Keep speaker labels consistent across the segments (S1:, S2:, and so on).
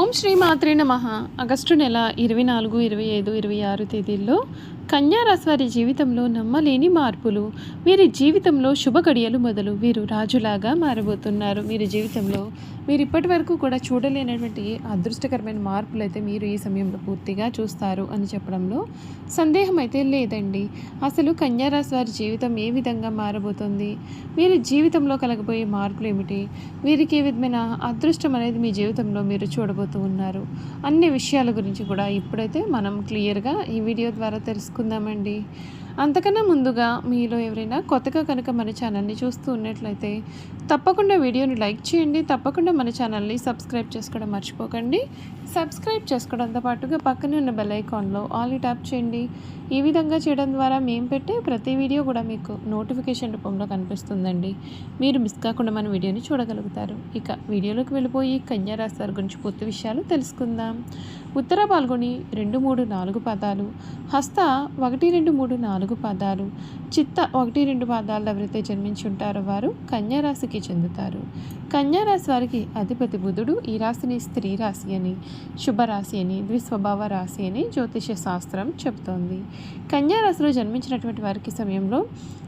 S1: ఓం శ్రీ మాత్రే నమ. ఆగస్టు నెల ఇరవై నాలుగు ఇరవై ఐదు ఇరవై ఆరు తేదీల్లో కన్యారాశివారి జీవితంలో నమ్మలేని మార్పులు వీరి జీవితంలో శుభ గడియలు మొదలు వీరు రాజులాగా మారబోతున్నారు. మీరు జీవితంలో మీరు ఇప్పటి వరకు కూడా చూడలేనటువంటి అదృష్టకరమైన మార్పులు అయితే మీరు ఈ సమయంలో పూర్తిగా చూస్తారు అని చెప్పడంలో సందేహం అయితే లేదండి. అసలు కన్యారాశి వారి జీవితం ఏ విధంగా మారబోతుంది? వీరి జీవితంలో కలగబోయే మార్పులు ఏమిటి? వీరికి ఏ విధమైన అదృష్టం అనేది మీ జీవితంలో మీరు చూడబోతూ ఉన్నారు? అన్ని విషయాల గురించి కూడా ఇప్పుడైతే మనం క్లియర్గా ఈ వీడియో ద్వారా తెలుసుకుందామండి అంతకన్నా ముందుగా మీలో ఎవరైనా కొత్తగా కనుక మన ఛానల్ని చూస్తూ ఉన్నట్లయితే తప్పకుండా వీడియోని లైక్ చేయండి తప్పకుండా మన ఛానల్ని సబ్స్క్రైబ్ చేసుకోవడం మర్చిపోకండి. సబ్స్క్రైబ్ చేసుకోవడంతో పాటుగా పక్కనే ఉన్న బెల్ ఐకాన్లో ఆల్ ట్యాప్ చేయండి. ఈ విధంగా చేయడం ద్వారా మేము పెట్టే ప్రతి వీడియో కూడా మీకు నోటిఫికేషన్ రూపంలో కనిపిస్తుందండి. మీరు మిస్ కాకుండా మన వీడియోని చూడగలుగుతారు. ఇక వీడియోలోకి వెళ్ళిపోయి కన్యా వారి గురించి పూర్తి విషయాలు తెలుసుకుందాం. ఉత్తర పాల్గొని రెండు మూడు నాలుగు పదాలు హస్త ఒకటి రెండు మూడు నాలుగు పదాలు. చిత్త ఒకటి రెండు పాదాలు ఎవరైతే జన్మించి ఉంటారో వారు కన్యారాశికి చెందుతారు. కన్యారాశి వారికి అధిపతి బుధుడు ఈ రాశిని స్త్రీ రాశి అని శుభరాశి అని ద్విస్వభావ రాశి అని జ్యోతిష శాస్త్రం చెబుతోంది కన్యారాశిలో జన్మించినటువంటి వారికి సమయంలో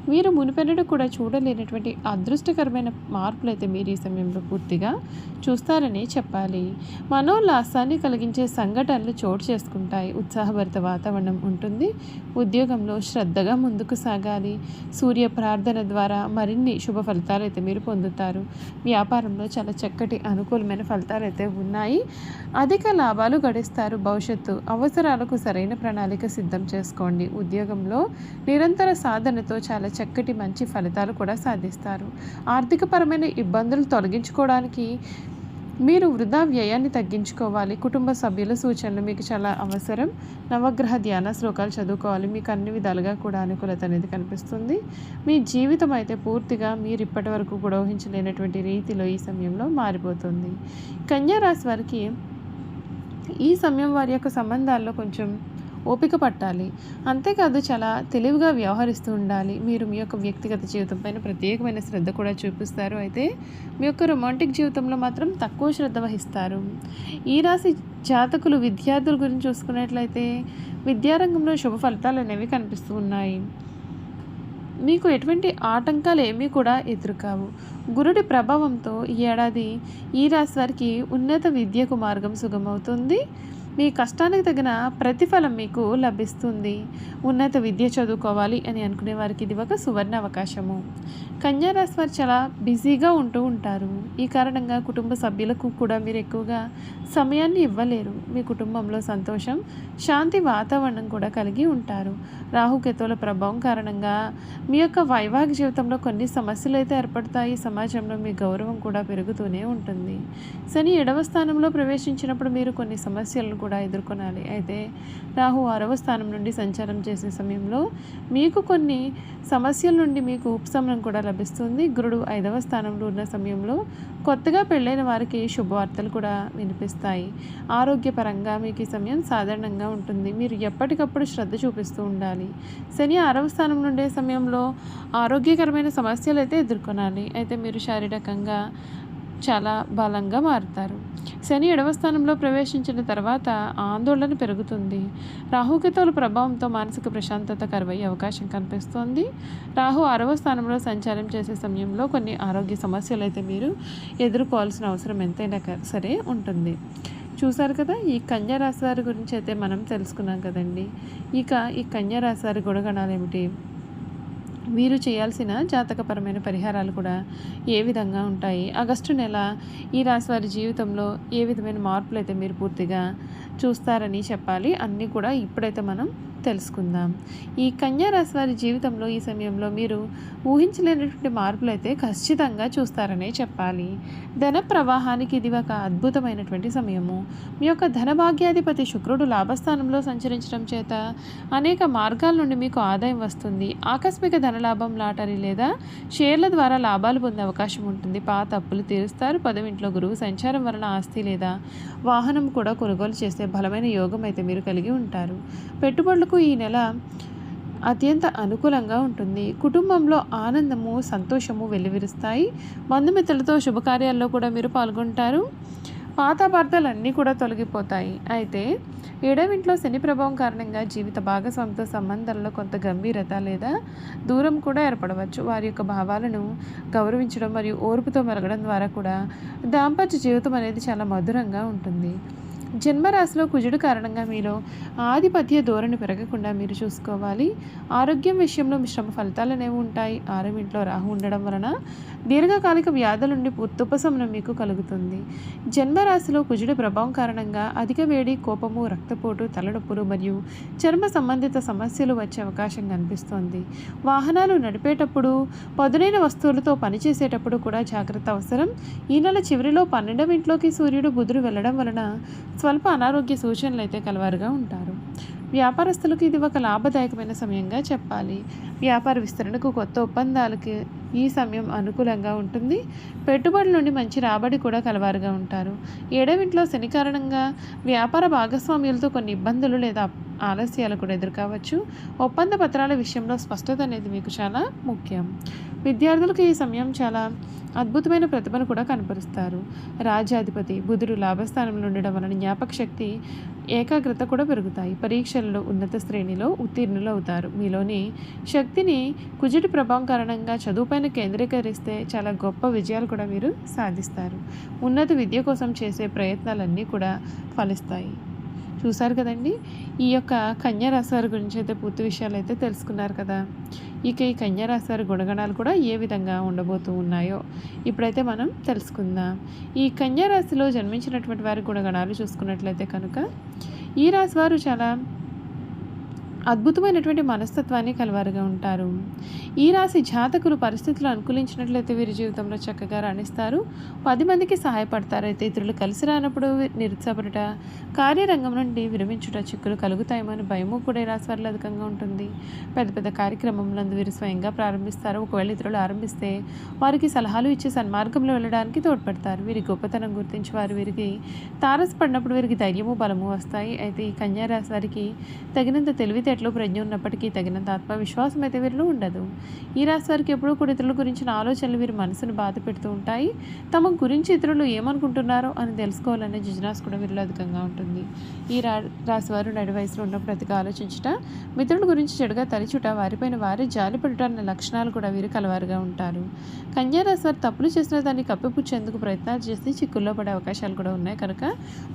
S1: వీరు మునిపెన్నడూ కూడా చూడలేనటువంటి అదృష్టకరమైన మార్పులు అయితే మీరు ఈ సమయంలో పూర్తిగా చూస్తారని చెప్పాలి. మనోల్లాసాన్ని కలిగించే సంఘటనలు చోటు చేసుకుంటాయి. ఉత్సాహభరిత వాతావరణం ఉంటుంది. ఉద్యోగంలో శ్రద్ధగా ముందుకు సాగాలి. సూర్య ప్రార్థన ద్వారా మరిన్ని శుభ ఫలితాలు అయితే మీరు పొందుతారు. వ్యాపారంలో చాలా చక్కటి అనుకూలమైన ఫలితాలు అయితే ఉన్నాయి. అధిక లాభాలు గడిస్తారు భవిష్యత్తు. అవసరాలకు సరైన ప్రణాళిక సిద్ధం చేసుకోండి. ఉద్యోగంలో నిరంతర సాధనతో చాలా చక్కటి మంచి ఫలితాలు కూడా సాధిస్తారు. ఆర్థికపరమైన ఇబ్బందులు తొలగించుకోవడానికి మీరు వృధా వ్యయాన్ని తగ్గించుకోవాలి. కుటుంబ సభ్యుల సూచనలు మీకు చాలా అవసరం. నవగ్రహ ధ్యాన శ్లోకాలు చదువుకోవాలి. మీకు అన్ని విధాలుగా కూడా అనుకూలత అనేది కనిపిస్తుంది. మీ జీవితం అయితే పూర్తిగా మీరు ఇప్పటి వరకు కూడా ఊహించలేనటువంటి రీతిలో ఈ సమయంలో మారిపోతుంది. కన్యా రాశి వారికి ఈ సమయం వారి యొక్క సంబంధాల్లో కొంచెం ఓపిక పట్టాలి. అంతేకాదు చాలా తెలివిగా వ్యవహరిస్తూ ఉండాలి. మీరు మీ యొక్క వ్యక్తిగత జీవితం పైన ప్రత్యేకమైన శ్రద్ధ కూడా చూపిస్తారు. అయితే మీ యొక్క రొమాంటిక్ జీవితంలో మాత్రం తక్కువ శ్రద్ధ వహిస్తారు. ఈ రాశి జాతకులు విద్యార్థుల గురించి చూసుకున్నట్లయితే విద్యారంగంలో శుభ ఫలితాలు అనేవి కనిపిస్తూ ఉన్నాయి. మీకు ఎటువంటి ఆటంకాలు ఏమీ కూడా ఎదురుకావు. గురుడి ప్రభావంతో ఈ ఏడాది ఈ రాశి వారికి ఉన్నత విద్యకు మార్గం సుగమవుతుంది. మీ కష్టానికి తగిన ప్రతిఫలం మీకు లభిస్తుంది. ఉన్నత విద్య చదువుకోవాలి అని అనుకునే వారికి ఇది ఒక సువర్ణ అవకాశము. కన్యారాశి వారు చాలా బిజీగా ఉంటూ ఉంటారు. ఈ కారణంగా కుటుంబ సభ్యులకు కూడా మీరు ఎక్కువగా సమయాన్ని ఇవ్వలేరు. మీ కుటుంబంలో సంతోషం శాంతి వాతావరణం కూడా కలిగి ఉంటారు. రాహుకేతువుల ప్రభావం కారణంగా మీ యొక్క వైవాహిక జీవితంలో కొన్ని సమస్యలు అయితే ఏర్పడతాయి. సమాజంలో మీ గౌరవం కూడా పెరుగుతూనే ఉంటుంది. శని ఎడవ స్థానంలో ప్రవేశించినప్పుడు మీరు కొన్ని సమస్యలను కూడా ఎదుర్కొనాలి. అయితే రాహు ఆరవ స్థానం నుండి సంచారం చేసే సమయంలో మీకు కొన్ని సమస్యల నుండి మీకు ఉపశమనం కూడా లభిస్తుంది. గురుడు ఐదవ స్థానంలో ఉన్న సమయంలో కొత్తగా పెళ్ళైన వారికి శుభవార్తలు కూడా వినిపిస్తాయి. ఆరోగ్యపరంగా మీకు ఈ సమయం సాధారణంగా ఉంటుంది. మీరు ఎప్పటికప్పుడు శ్రద్ధ చూపిస్తూ ఉండాలి. శని ఆరవ స్థానం నుండే సమయంలో ఆరోగ్యకరమైన సమస్యలు అయితే ఎదుర్కొనాలి. అయితే మీరు శారీరకంగా చాలా బలంగా మారుతారు. శని ఎడవ స్థానంలో ప్రవేశించిన తర్వాత ఆందోళన పెరుగుతుంది. రాహుకేతువుల ప్రభావంతో మానసిక ప్రశాంతత కరువయ్యే అవకాశం కనిపిస్తోంది. రాహు ఆరవ స్థానంలో సంచారం చేసే సమయంలో కొన్ని ఆరోగ్య సమస్యలు అయితే మీరు ఎదుర్కోవాల్సిన అవసరం ఎంతైనా సరే ఉంటుంది. చూసారు కదా ఈ కన్యా రాశి వారి గురించి అయితే మనం తెలుసుకున్నాం కదండి. ఇక ఈ కన్యా రాశి వారి గుణగణాలు ఏమిటి? వీరు చేయాల్సిన జాతకపరమైన పరిహారాలు కూడా ఏ విధంగా ఉంటాయి? ఆగస్టు నెల ఈ రాశి వారి జీవితంలో ఏ విధమైన మార్పులు అయితే మీరు పూర్తిగా చూస్తారని చెప్పాలి. అన్నీ కూడా ఇప్పుడైతే మనం తెలుసుకుందాం. ఈ కన్యారాశి వారి జీవితంలో ఈ సమయంలో మీరు ఊహించలేనటువంటి మార్పులు అయితే ఖచ్చితంగా చూస్తారనే చెప్పాలి. ధన ప్రవాహానికి ఇది ఒక అద్భుతమైనటువంటి సమయము. మీ యొక్క ధనభాగ్యాధిపతి శుక్రుడు లాభస్థానంలో సంచరించడం చేత అనేక మార్గాల నుండి మీకు ఆదాయం వస్తుంది. ఆకస్మిక ధనలాభం లాటరీ లేదా షేర్ల ద్వారా లాభాలు పొందే అవకాశం ఉంటుంది. పాత అప్పులు తీరుస్తారు. పదవింట్లో గురువు సంచారం వలన ఆస్తి లేదా వాహనం కూడా కొనుగోలు చేసే బలమైన యోగం అయితే మీరు కలిగి ఉంటారు. పెట్టుబడులు మీకు ఈ నెల అత్యంత అనుకూలంగా ఉంటుంది. కుటుంబంలో ఆనందము సంతోషము వెల్లివిరుస్తాయి బంధుమిత్రులతో శుభకార్యాల్లో కూడా మీరు పాల్గొంటారు. పాత భర్తలన్నీ అన్నీ కూడా తొలగిపోతాయి. అయితే ఏడవింట్లో శని ప్రభావం కారణంగా జీవిత భాగస్వామితో సంబంధాల్లో కొంత గంభీరత లేదా దూరం కూడా ఏర్పడవచ్చు. వారి యొక్క భావాలను గౌరవించడం మరియు ఓర్పుతో మెరగడం ద్వారా కూడా దాంపత్య జీవితం అనేది చాలా మధురంగా ఉంటుంది. జన్మరాశిలో కుజుడు కారణంగా మీలో ఆధిపత్య ధోరణి పెరగకుండా మీరు చూసుకోవాలి. ఆరోగ్యం విషయంలో మిశ్రమ ఫలితాలు అనేవి ఉంటాయి. ఆరవ ఇంట్లో రాహు ఉండడం వలన దీర్ఘకాలిక వ్యాధుల నుండి ఉపశమనం మీకు కలుగుతుంది. జన్మరాశిలో కుజుడు ప్రభావం కారణంగా అధిక వేడి కోపము రక్తపోటు తలనొప్పులు మరియు చర్మ సంబంధిత సమస్యలు వచ్చే అవకాశం కనిపిస్తోంది. వాహనాలు నడిపేటప్పుడు పదునైన వస్తువులతో పనిచేసేటప్పుడు కూడా జాగ్రత్త అవసరం. ఈ నెల చివరిలో పన్నెండవ ఇంట్లోకి సూర్యుడు బుధుడు వెళ్ళడం వలన స్వల్ప అనారోగ్య సూచనలు అయితే కలవారుగా ఉంటారు. వ్యాపారస్తులకు ఇది ఒక లాభదాయకమైన సమయంగా చెప్పాలి. వ్యాపార విస్తరణకు కొత్త ఒప్పందాలకి ఈ సమయం అనుకూలంగా ఉంటుంది. పెట్టుబడుల నుండి మంచి రాబడి కూడా కలవారుగా ఉంటారు. ఏడవింట్లో శని కారణంగా వ్యాపార భాగస్వామ్యులతో కొన్ని ఇబ్బందులు లేదా ఆలస్యాలు కూడా ఎదుర్కోవచ్చు. ఒప్పంద పత్రాల విషయంలో స్పష్టత అనేది మీకు చాలా ముఖ్యం. విద్యార్థులకు ఈ సమయం చాలా అద్భుతమైన ప్రతిభను కూడా కనపరుస్తారు. రాజ్యాధిపతి బుధుడు లాభస్థానంలో ఉండడం వలన జ్ఞాపక శక్తి ఏకాగ్రత కూడా పెరుగుతాయి. పరీక్షలలో ఉన్నత శ్రేణిలో ఉత్తీర్ణులు అవుతారు. మీలోని శక్తిని కుజుడి ప్రభావం కారణంగా చదువుపైన కేంద్రీకరిస్తే చాలా గొప్ప విజయాలు కూడా మీరు సాధిస్తారు. ఉన్నత విద్య కోసం చేసే ప్రయత్నాలన్నీ కూడా ఫలిస్తాయి. చూసారు కదండి? ఈ యొక్క కన్యారాశి వారి గురించి అయితే పూర్తి విషయాలు అయితే తెలుసుకున్నారు కదా. ఇక ఈ కన్యా రాశి వారి గుణగణాలు కూడా ఏ విధంగా ఉండబోతూ ఉన్నాయో ఇప్పుడైతే మనం తెలుసుకుందాం. ఈ కన్యారాశిలో జన్మించినటువంటి వారి గుణగణాలు చూసుకున్నట్లయితే కనుక ఈ రాశి వారు చాలా అద్భుతమైనటువంటి మనస్తత్వాన్ని కలవారుగా ఉంటారు. ఈ రాశి జాతకులు పరిస్థితులు అనుకూలించినట్లయితే వీరి జీవితంలో చక్కగా రాణిస్తారు. పది మందికి సహాయపడతారు. అయితే ఇతరులు కలిసి రానప్పుడు నిరుత్సాహపడట కార్యరంగం నుండి విరమించుట చిక్కులు కలుగుతాయేమని భయము కూడా ఈ రాశి వారిలో అధికంగా ఉంటుంది. పెద్ద పెద్ద కార్యక్రమంలో వీరు స్వయంగా ప్రారంభిస్తారు. ఒకవేళ ఇతరులు ఆరంభిస్తే వారికి సలహాలు ఇచ్చి సన్మార్గంలో వెళ్ళడానికి తోడ్పడతారు. వీరి గొప్పతనం గుర్తించి వారు వీరికి తారసపడినప్పుడు వీరికి ధైర్యము బలము వస్తాయి. అయితే ఈ కన్యా రాశి వారికి తగినంత తెలివితే తెలివితేటలు ప్రజ్ఞ ఉన్నప్పటికీ తగినంత ఆత్మవిశ్వాసం అయితే వీరిలో ఉండదు. ఈ రాశి వారికి ఎప్పుడూ కూడా ఇతరుల గురించిన ఆలోచనలు వీరి మనసును బాధ పెడుతూ ఉంటాయి. తమ గురించి ఇతరులు ఏమనుకుంటున్నారో అని తెలుసుకోవాలనే జిజ్నాస్ కూడా వీరిలో అధికంగా ఉంటుంది. ఈ రా రాశి వారు నడి వయసులో ఉన్నప్పుడు అతిగా ఆలోచించుట మిత్రుల గురించి చెడుగా తలిచుట వారిపైన వారే జాలిపడుట అన్న లక్షణాలు కూడా వీరు కలవారుగా ఉంటారు. కన్యారాశి వారు తప్పులు చేసిన దాన్ని కప్పిపుచ్చేందుకు ప్రయత్నాలు చేసి చిక్కుల్లో పడే అవకాశాలు కూడా ఉన్నాయి కనుక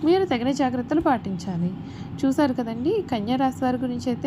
S1: మీరు తగిన జాగ్రత్తలు పాటించాలి. చూశారు కదండి కన్యారాశి వారి గురించి అయితే